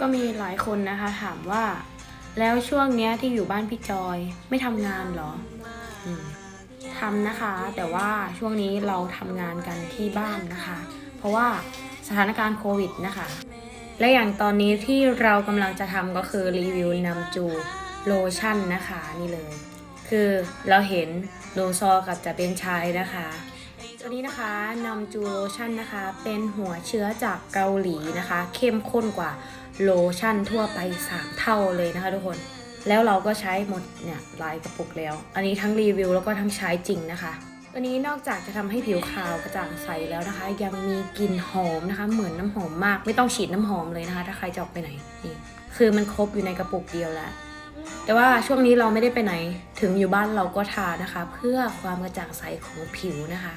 ก็มีหลายคนนะคะถามว่า แล้วช่วงเนี้ยที่อยู่บ้านพี่จอยไม่ทำงานเหรออืมทำนะคะ แต่ว่าช่วงนี้เราทำงานกันที่บ้านนะคะ เพราะว่าสถานการณ์โควิดนะคะ และอย่างตอนนี้ที่เรากำลังจะทำก็คือรีวิวนำจูโลชั่นนะคะนี่เลย คือเราเห็นโลซอกับจะเป็นชายนะคะตัวนี้นะคะนำจูโลชั่นนะคะ เป็นหัวเชื้อจากเกาหลีนะคะ เข้มข้นกว่า โลชั่นทั่วไป 3 เท่าเลยนะคะทุกคน แล้วเราก็ใช้หมดเนี่ยหลายกระปุกแล้ว อันนี้ทั้งรีวิวแล้วก็ทั้งใช้จริงนะคะตัวนี้นอกจากจะทำให้ผิวขาวกระจ่างใสแล้วนะคะ ยังมีกลิ่นหอมนะคะ เหมือนน้ำหอมมาก ไม่ต้องฉีดน้ำหอมเลยนะคะ ถ้าใครจะออกไปไหนนี่คือมันครบอยู่ในกระปุกเดียวแล้วแต่ว่าช่วงนี้เราไม่ได้ไปไหน ถึงอยู่บ้านเราก็ทานะคะ เพื่อความกระจ่างใสของผิวนะคะ